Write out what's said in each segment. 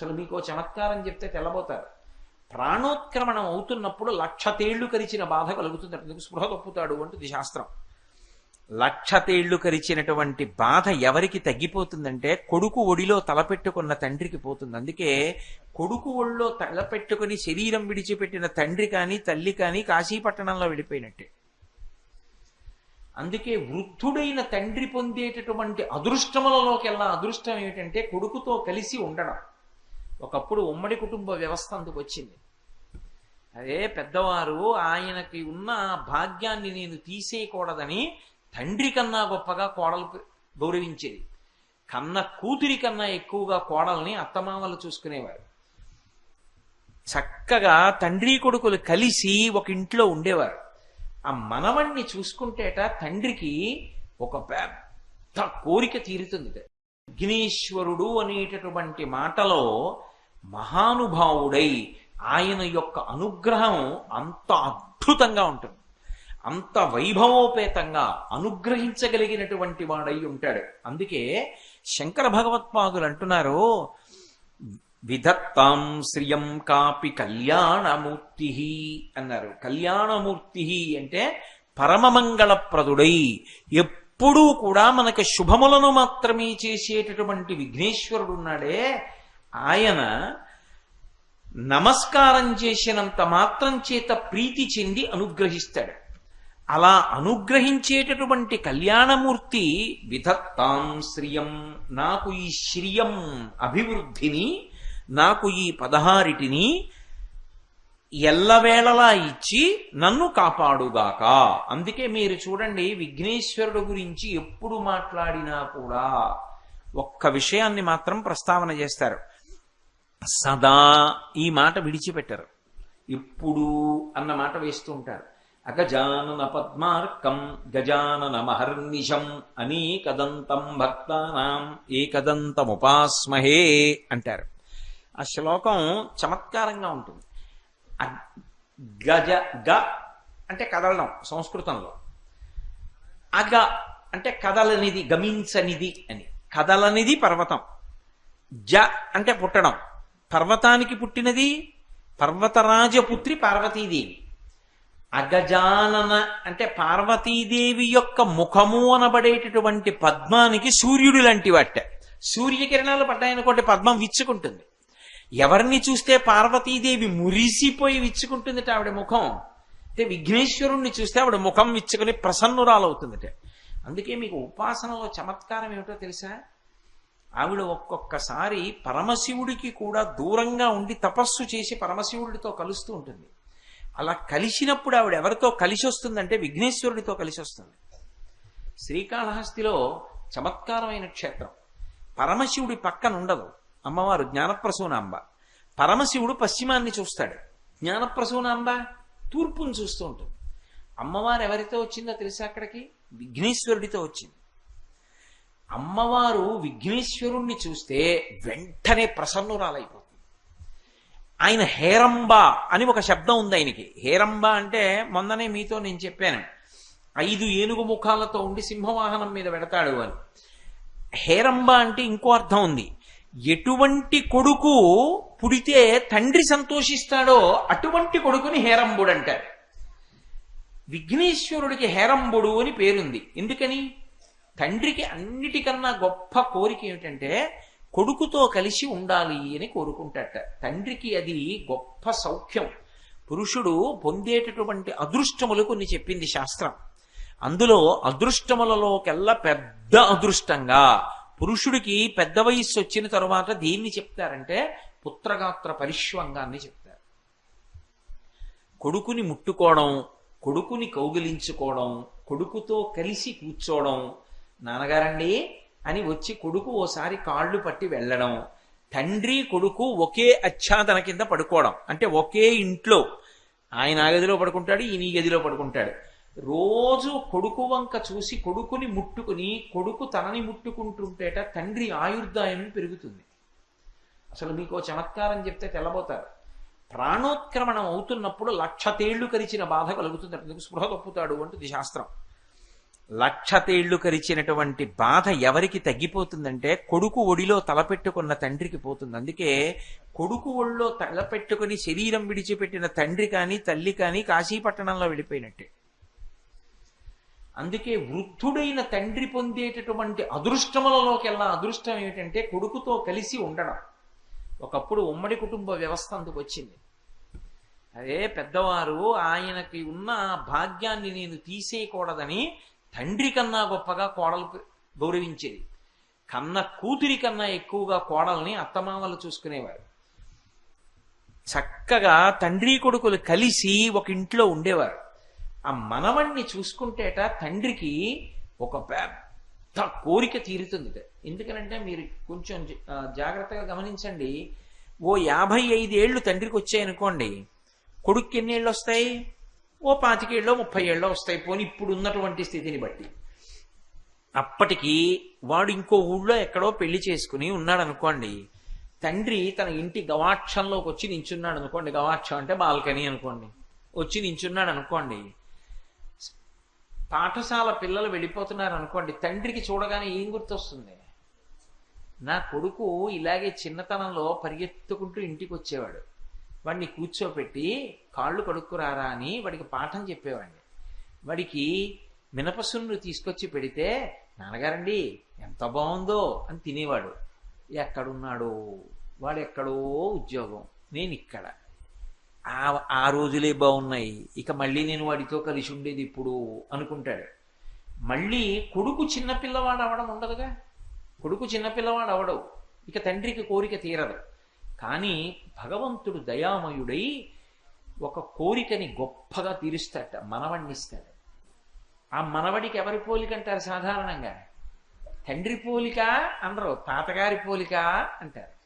అసలు మీకు చమత్కారం చెప్తే తెల్లబోతారు. ప్రాణోత్క్రమణం అవుతున్నప్పుడు లక్ష తేళ్ళు కరిచిన బాధ కలుగుతుంది. అందుకు స్పృహ తప్పుతాడు అంటుంది శాస్త్రం. లక్ష తేళ్ళు కరిచినటువంటి బాధ ఎవరికి తగ్గిపోతుందంటే కొడుకు ఒడిలో తలపెట్టుకున్న తండ్రికి పోతుంది. అందుకే కొడుకు ఒడిలో తలపెట్టుకుని శరీరం విడిచిపెట్టిన తండ్రి కానీ తల్లి కానీ కాశీపట్టణంలో వెళ్ళిపోయినట్టే. అందుకే వృద్ధుడైన తండ్రి పొందేటటువంటి అదృష్టములలోకెల్లా అదృష్టం ఏమిటంటే కొడుకుతో కలిసి ఉండడం. ఒకప్పుడు ఉమ్మడి కుటుంబ వ్యవస్థ అందుకు వచ్చింది. అదే పెద్దవారు ఆయనకి ఉన్న భాగ్యాన్ని నేను తీసేయకూడదని తండ్రి కన్నా గొప్పగా కోడలు గౌరవించేది. కన్న కూతురి కన్నా ఎక్కువగా కోడల్ని అత్తమామలు చూసుకునేవారు. చక్కగా తండ్రి కొడుకులు కలిసి ఒక ఇంట్లో ఉండేవారు. ఆ మనవణ్ణి చూసుకుంటేట తండ్రికి ఒక పెద్ద కోరిక తీరుతుంది. విఘ్నేశ్వరుడు అనేటటువంటి మాటలో మహానుభావుడై ఆయన యొక్క అనుగ్రహం అంత అద్భుతంగా ఉంటుంది. అంత వైభవోపేతంగా అనుగ్రహించగలిగినటువంటి వాడై ఉంటాడు. అందుకే శంకర భగవత్పాదులు అంటున్నారు విధత్తాం శ్రియం కాపి కళ్యాణమూర్తి అన్నారు. కళ్యాణమూర్తి అంటే పరమమంగళప్రదుడై ఎప్పుడూ కూడా మనకి శుభములను మాత్రమే చేసేటటువంటి విఘ్నేశ్వరుడు ఉన్నాడే. ఆయన నమస్కారం చేసినంత మాత్రం చేత ప్రీతి చెంది అనుగ్రహిస్తాడు. అలా అనుగ్రహించేటటువంటి కళ్యాణమూర్తి విధత్తాం శ్రియం నాకు ఈ శ్రియం అభివృద్ధిని నాకు ఈ పదహారిటిని ఎల్లవేళలా ఇచ్చి నన్ను కాపాడుగాక. అందుకే మీరు చూడండి విఘ్నేశ్వరుడు గురించి ఎప్పుడు మాట్లాడినా కూడా ఒక్క విషయాన్ని మాత్రం ప్రస్తావన చేస్తారు. సదా ఈ మాట విడిచిపెట్టారు. ఇప్పుడు అన్న మాట వేస్తూ ఉంటారు. అగజానన పద్మార్కం గజానన మహర్నిషం అనేకదంతం భక్తానాం ఏకదంతముపాస్మహే అంటారు. ఆ శ్లోకం చమత్కారంగా ఉంటుంది. గజ గ అంటే కదలడం సంస్కృతంలో. అగ అంటే కదలనిది గమించనిది అని. కదలనిది పర్వతం. జ అంటే పుట్టడం. పర్వతానికి పుట్టినది పర్వతరాజపుత్రి పార్వతీదేవి. అగజానన అంటే పార్వతీదేవి యొక్క ముఖము అనబడేటటువంటి పద్మానికి సూర్యుడు లాంటి వాట సూర్యకిరణాలు పడ్డాయనుకోండి పద్మం విచ్చుకుంటుంది. ఎవరిని చూస్తే పార్వతీదేవి మురిసిపోయి విచ్చుకుంటుందిట ఆవిడ ముఖం? అంటే విఘ్నేశ్వరుణ్ణి చూస్తే ఆవిడ ముఖం విచ్చుకుని ప్రసన్నురాలవుతుందిట. అందుకే మీకు ఉపాసనలో చమత్కారం ఏమిటో తెలుసా? ఆవిడ ఒక్కొక్కసారి పరమశివుడికి కూడా దూరంగా ఉండి తపస్సు చేసి పరమశివుడితో కలుస్తూ ఉంటుంది. అలా కలిసినప్పుడు ఆవిడ ఎవరితో కలిసి వస్తుందంటే విఘ్నేశ్వరుడితో కలిసి వస్తుంది. శ్రీకాళహస్తిలో చమత్కారమైన క్షేత్రం. పరమశివుడి పక్కన ఉండదు అమ్మవారు జ్ఞానప్రసూనాంబ పరమశివుడు పశ్చిమాన్ని చూస్తాడు. జ్ఞానప్రసూనాంబ తూర్పును చూస్తూ ఉంటుంది. అమ్మవారు ఎవరితో వచ్చిందో తెలిసి అక్కడికి? విఘ్నేశ్వరుడితో వచ్చింది. అమ్మవారు విఘ్నేశ్వరుణ్ణి చూస్తే వెంటనే ప్రసన్నురాలైపోతుంది. ఆయన హేరంబ అని ఒక శబ్దం ఉంది ఆయనకి. హేరంబ అంటే మొన్ననే మీతో నేను చెప్పాను. ఐదు ఏనుగు ముఖాలతో ఉండి సింహవాహనం మీద పెడతాడు అని. హేరంబ అంటే ఇంకో అర్థం ఉంది. ఎటువంటి కొడుకు పుడితే తండ్రి సంతోషిస్తాడో అటువంటి కొడుకుని హేరంబుడు అంటారు. విఘ్నేశ్వరుడికి హేరంబుడు అని పేరుంది. ఎందుకని? తండ్రికి అన్నిటికన్నా గొప్ప కోరిక ఏమిటంటే కొడుకుతో కలిసి ఉండాలి అని కోరుకుంటాట తండ్రికి అది గొప్ప సౌఖ్యం. పురుషుడు పొందేటటువంటి అదృష్టములు కొన్ని చెప్పింది శాస్త్రం. అందులో అదృష్టములలోకెల్లా పెద్ద అదృష్టంగా పురుషుడికి పెద్ద వయస్సు వచ్చిన తరువాత దేన్ని చెప్తారంటే పుత్రగాత్ర పరిష్వంగాన్ని చెప్తారు. కొడుకుని ముట్టుకోవడం కొడుకుని కౌగిలించుకోవడం కొడుకుతో కలిసి కూర్చోవడం నాన్నగారండి అని వచ్చి కొడుకు ఓసారి కాళ్ళు పట్టి వెళ్ళడం తండ్రి కొడుకు ఒకే ఆచ్ఛాదన కింద పడుకోవడం. అంటే ఒకే ఇంట్లో ఆయన ఆ గదిలో పడుకుంటాడు ఈయన ఈ గదిలో పడుకుంటాడు. రోజు కొడుకు వంక చూసి కొడుకుని ముట్టుకుని కొడుకు తనని ముట్టుకుంటుంటేట తండ్రి ఆయుర్దాయం పెరుగుతుంది. అసలు మీకు చమత్కారం చెప్తే తెల్లబోతారు. ప్రాణోత్క్రమణం అవుతున్నప్పుడు లక్ష తేళ్ళు కరిచిన బాధ కలుగుతుంది. అందుకు స్పృహ తప్పుతాడు అంటుంది శాస్త్రం. లక్ష తేళ్ళు కరిచినటువంటి బాధ ఎవరికి తగ్గిపోతుందంటే కొడుకు ఒడిలో తలపెట్టుకున్న తండ్రికి పోతుంది. అందుకే కొడుకు ఒడిలో తలపెట్టుకుని శరీరం విడిచిపెట్టిన తండ్రి కానీ తల్లి కానీ కాశీపట్టణంలో వెళ్ళిపోయినట్టే. అందుకే వృద్ధుడైన తండ్రి పొందేటటువంటి అదృష్టములలోకెల్లా అదృష్టం ఏమిటంటే కొడుకుతో కలిసి ఉండడం. ఒకప్పుడు ఉమ్మడి కుటుంబ వ్యవస్థ అందుకు వచ్చింది. అదే పెద్దవారు ఆయనకి ఉన్న భాగ్యాన్ని నేను తీసేయకూడదని తండ్రి కన్నా గొప్పగా కోడలు గౌరవించేది. కన్న కూతురి కన్నా ఎక్కువగా కోడల్ని అత్తమామలు చూసుకునేవారు. చక్కగా తండ్రి కొడుకులు కలిసి ఒక ఇంట్లో ఉండేవారు. ఆ మనవణ్ణి చూసుకుంటేట తండ్రికి ఒక పెద్ద కోరిక తీరుతుంది. ఎందుకనంటే మీరు కొంచెం జాగ్రత్తగా గమనించండి. ఓ యాభై ఐదేళ్ళు తండ్రికి వచ్చాయనుకోండి కొడుక్కి ఎన్ని ఏళ్ళు వస్తాయి? ఓ పాతికేళ్ళో ముప్పై ఏళ్ళలో వస్తాయి. పోనీ ఇప్పుడు ఉన్నటువంటి స్థితిని బట్టి. అప్పటికి వాడు ఇంకో ఊళ్ళో ఎక్కడో పెళ్ళి చేసుకుని ఉన్నాడు అనుకోండి తండ్రి తన ఇంటి గవాక్షంలోకి వచ్చి నించున్నాడు అనుకోండి గవాక్షం అంటే బాల్కనీ అనుకోండి. వచ్చి నించున్నాడు అనుకోండి పాఠశాల పిల్లలు వెళ్ళిపోతున్నారు అనుకోండి తండ్రికి చూడగానే ఏం గుర్తొస్తుంది? నా కొడుకు ఇలాగే చిన్నతనంలో పరిగెత్తుకుంటూ ఇంటికి వచ్చేవాడు వాడిని కూర్చోపెట్టి కాళ్ళు కడుక్కురారా అని వాడికి పాఠం చెప్పేవాడిని. వాడికి మినపసున్ను తీసుకొచ్చి పెడితే నాన్నగారండి ఎంత బాగుందో అని తినేవాడు. ఎక్కడున్నాడో? వాడు ఎక్కడో ఉద్యోగం. నేను ఇక్కడ ఆ ఆ రోజులే బాగున్నాయి. ఇక మళ్ళీ నేను వాడితో కలిసి ఉండేది ఇప్పుడు అనుకుంటాడు. మళ్ళీ కొడుకు చిన్నపిల్లవాడు అవడం ఉండదుగా? కొడుకు చిన్నపిల్లవాడు అవడవు. ఇక తండ్రికి కోరిక తీరదు. కానీ భగవంతుడు దయామయుడై ఒక కోరికని గొప్పగా తీరుస్తాట మనవణ్ణిస్తాడు. ఆ మనవడికి ఎవరి పోలిక అంటారు సాధారణంగా? తండ్రి పోలిక అనరు తాతగారి పోలిక అంటారు.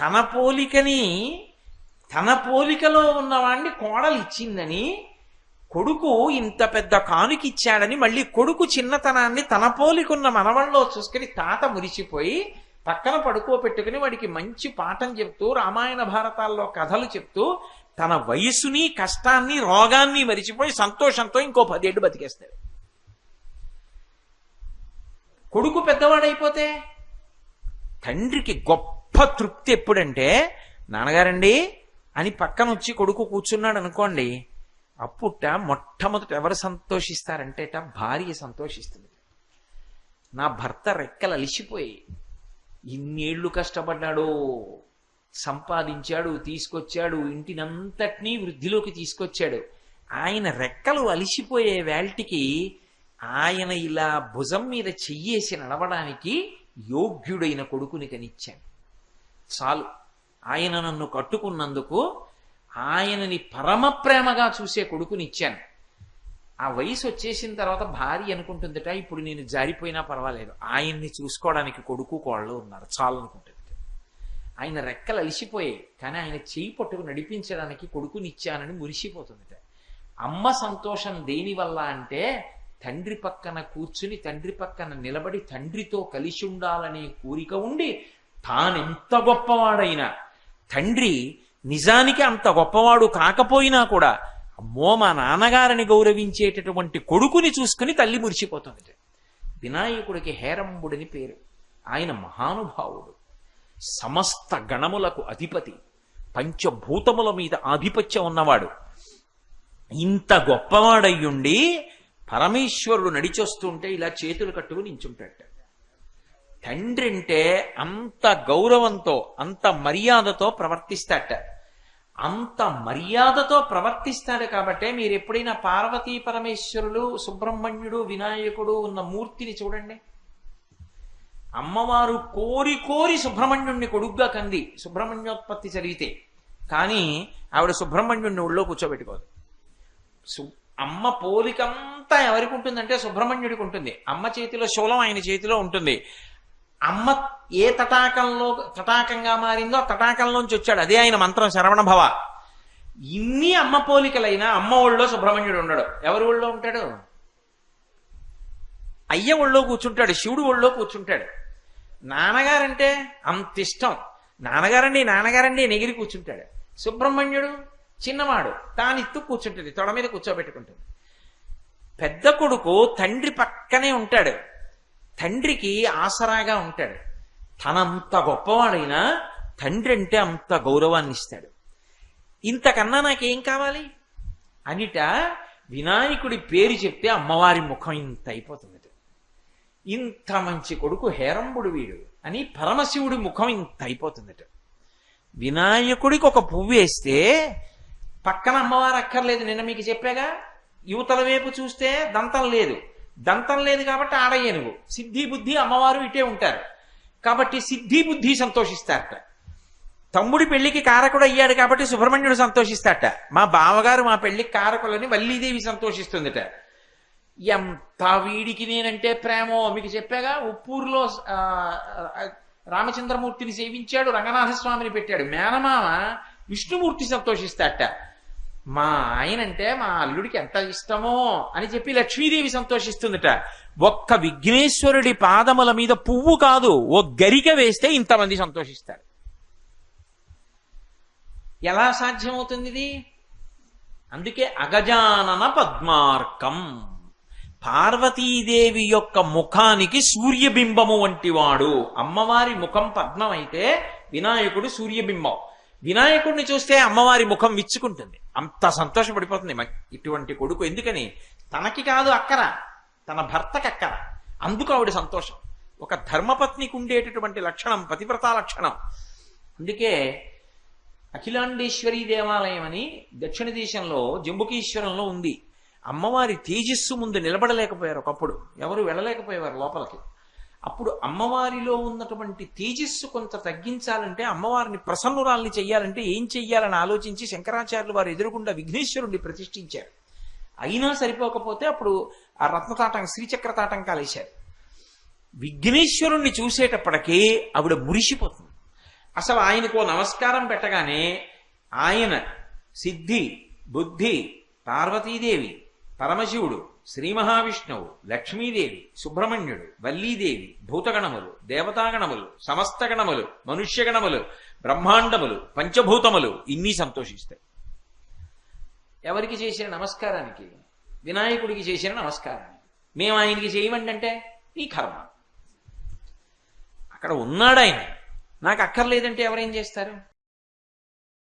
తన పోలికని తన పోలికలో ఉన్నవాణ్ణి కోడలు ఇచ్చిందని కొడుకు ఇంత పెద్ద కానుకిచ్చాడని మళ్ళీ కొడుకు చిన్నతనాన్ని తన పోలికున్న మనవల్లో చూసుకుని తాత మురిసిపోయి పక్కన పడుకోబెట్టుకుని వాడికి మంచి పాఠం చెప్తూ రామాయణ భారతాల్లో కథలు చెప్తూ తన వయసుని కష్టాన్ని రోగాన్ని మరిచిపోయి సంతోషంతో ఇంకో పదేళ్ళు బతికేస్తాడు. కొడుకు పెద్దవాడైపోతే తండ్రికి గొప్ప తృప్తి ఎప్పుడంటే నాన్నగారండి అని పక్కనొచ్చి కొడుకు కూర్చున్నాడు అనుకోండి అప్పుట మొట్టమొదట ఎవరు సంతోషిస్తారంటేట భార్య సంతోషిస్తుంది. నా భర్త రెక్కలు అలిసిపోయి ఇన్నేళ్ళు కష్టపడ్డాడు సంపాదించాడు తీసుకొచ్చాడు ఇంటినంతటినీ వృద్ధిలోకి తీసుకొచ్చాడు. ఆయన రెక్కలు అలిసిపోయే వేల్టికి ఆయన ఇలా భుజం మీద చెయ్యేసి నడవడానికి యోగ్యుడైన కొడుకుని కనిచ్చాను చాలు. ఆయన నన్ను కట్టుకున్నందుకు ఆయనని పరమ ప్రేమగా చూసే కొడుకునిచ్చాను. ఆ వయసు వచ్చేసిన తర్వాత భార్య అనుకుంటుందిట ఇప్పుడు నేను జారిపోయినా పర్వాలేదు. ఆయన్ని చూసుకోవడానికి కొడుకు కోళ్ళు ఉన్నారు చాలు అనుకుంటుంది ఆయన రెక్కలు అలిసిపోయాయి కానీ ఆయన చేయి పట్టుకు నడిపించడానికి కొడుకునిచ్చానని మురిసిపోతుందిట. అమ్మ సంతోషం దేని వల్ల అంటే తండ్రి పక్కన కూర్చుని తండ్రి పక్కన నిలబడి తండ్రితో కలిసి ఉండాలనే కోరిక ఉండి తానెంత గొప్పవాడైనా తండ్రి నిజానికి అంత గొప్పవాడు కాకపోయినా కూడా అమ్మో మా నాన్నగారిని గౌరవించేటటువంటి కొడుకుని చూసుకుని తల్లి మురిసిపోతుంది. వినాయకుడికి హేరంబుడిని పేరు. ఆయన మహానుభావుడు. సమస్త గణములకు అధిపతి. పంచభూతముల మీద ఆధిపత్యం ఉన్నవాడు. ఇంత గొప్పవాడయ్యుండి పరమేశ్వరుడు నడిచొస్తుంటే ఇలా చేతులు కట్టుకుని నించుంటాడు తండ్రి అంటే అంత గౌరవంతో అంత మర్యాదతో ప్రవర్తిస్తాట. అంత మర్యాదతో ప్రవర్తిస్తాడు కాబట్టే మీరు ఎప్పుడైనా పార్వతీ పరమేశ్వరులు సుబ్రహ్మణ్యుడు వినాయకుడు ఉన్న మూర్తిని చూడండి. అమ్మవారు కోరి కోరి సుబ్రహ్మణ్యుణ్ణి కొడుగ్గా కంది సుబ్రహ్మణ్యోత్పత్తి చదివితే కానీ ఆవిడ సుబ్రహ్మణ్యుణ్ణి ఒళ్ళో కూర్చోబెట్టుకోదు. సు- అమ్మ పోలికంతా ఎవరికి ఉంటుందంటే సుబ్రహ్మణ్యుడికి ఉంటుంది. అమ్మ చేతిలో శూలం ఆయన చేతిలో ఉంటుంది. అమ్మ ఏ తటాకంలో తటాకంగా మారిందో ఆ తటాకంలోంచి వచ్చాడు. అదే ఆయన మంత్రం శరవణ భవ. ఇన్ని అమ్మ పోలికలైనా అమ్మ ఒళ్ళో సుబ్రహ్మణ్యుడు ఉండడు. ఎవరి ఒళ్ళో ఉంటాడు? అయ్య ఒళ్ళో కూర్చుంటాడు శివుడు ఒళ్ళో కూర్చుంటాడు. నాన్నగారంటే అంత ఇష్టం. నాన్నగారండి నాన్నగారండి నెగిరి కూర్చుంటాడు. సుబ్రహ్మణ్యుడు చిన్నవాడు. తాను ఇత్తు కూర్చుంటుంది తొడ మీద కూర్చోబెట్టుకుంటుంది. పెద్ద కొడుకు తండ్రి పక్కనే ఉంటాడు. తండ్రికి ఆసరాగా ఉంటాడు. తనంత గొప్పవాడైనా తండ్రి అంటే అంత గౌరవాన్ని ఇస్తాడు. ఇంతకన్నా నాకేం కావాలి? అనిట వినాయకుడి పేరు చెప్తే అమ్మవారి ముఖం ఇంత అయిపోతుంది. ఇంత మంచి కొడుకు హేరంబుడు వీడు అని పరమశివుడి ముఖం ఇంత అయిపోతుందట వినాయకుడికి ఒక పువ్వు వేస్తే పక్కన అమ్మవారు అక్కర్లేదు. నిన్న మీకు చెప్పాగా యువతల వైపు చూస్తే దంతం లేదు. దంతం లేదు కాబట్టి ఆడ ఏనుగు సిద్ధి బుద్ధి అమ్మవారు ఇటే ఉంటారు. కాబట్టి సిద్ధి బుద్ధి సంతోషిస్తారట. తమ్ముడి పెళ్ళికి కారకుడు అయ్యాడు కాబట్టి సుబ్రహ్మణ్యుడు సంతోషిస్తాట మా బావగారు మా పెళ్ళికి కారకులని వల్లీదేవి సంతోషిస్తుందిట. ఎంత వీడికి నేనంటే ప్రేమో. మీకు చెప్పాగా ఉప్పూరులో రామచంద్రమూర్తిని సేవించాడు రంగనాథస్వామిని పెట్టాడు. మేనమామ విష్ణుమూర్తి సంతోషిస్తాట మా ఆయనంటే మా అల్లుడికి ఎంత ఇష్టమో అని చెప్పి లక్ష్మీదేవి సంతోషిస్తుందట. ఒక్క విఘ్నేశ్వరుడి పాదముల మీద పువ్వు కాదు ఓ గరిక వేస్తే ఇంతమంది సంతోషిస్తారు. ఎలా సాధ్యమవుతుంది ఇది అందుకే అగజానన పద్మార్కం. పార్వతీదేవి యొక్క ముఖానికి సూర్యబింబము వంటివాడు. అమ్మవారి ముఖం పద్మం అయితే వినాయకుడు సూర్యబింబం. వినాయకుడిని చూస్తే అమ్మవారి ముఖం విచ్చుకుంటుంది. అంత సంతోషపడిపోతుంది ఇటువంటి కొడుకు ఎందుకని? తనకి కాదు అక్కర. తన భర్తకి అక్కర. అందుకు ఆవిడ సంతోషం. ఒక ధర్మపత్నికి ఉండేటటువంటి లక్షణం పతివ్రత లక్షణం. అందుకే అఖిలాండేశ్వరి దేవాలయం అని దక్షిణ దేశంలో జంబుకీశ్వరంలో ఉంది. అమ్మవారి తేజస్సు ముందు నిలబడలేకపోయారు ఒకప్పుడు. ఎవరు వెళ్ళలేకపోయేవారు లోపలికి. అప్పుడు అమ్మవారిలో ఉన్నటువంటి తేజస్సు కొంత తగ్గించాలంటే అమ్మవారిని ప్రసన్నురాల్ని చెయ్యాలంటే ఏం చెయ్యాలని ఆలోచించి శంకరాచార్యులు వారు ఎదురుగుండా విఘ్నేశ్వరుణ్ణి ప్రతిష్ఠించారు. అయినా సరిపోకపోతే అప్పుడు ఆ రత్నతాటం శ్రీచక్ర తాటంకాలేశారు విఘ్నేశ్వరుణ్ణి చూసేటప్పటికీ ఆవిడ మురిసిపోతుంది. అసలు ఆయనకు నమస్కారం పెట్టగానే ఆయన సిద్ధి బుద్ధి పార్వతీదేవి పరమశివుడు శ్రీ మహావిష్ణువు లక్ష్మీదేవి సుబ్రహ్మణ్యుడు వల్లీదేవి భూతగణములు దేవతాగణములు సమస్త గణములు మనుష్యగణములు బ్రహ్మాండములు పంచభూతములు ఇన్ని సంతోషిస్తాయి. ఎవరికి చేసిన నమస్కారానికి? వినాయకుడికి చేసిన నమస్కారానికి. మేము ఆయనకి చేయమండి అంటే నీ కర్మ. అక్కడ ఉన్నాడు ఆయన నాకు అక్కర్లేదంటే ఎవరేం చేస్తారు?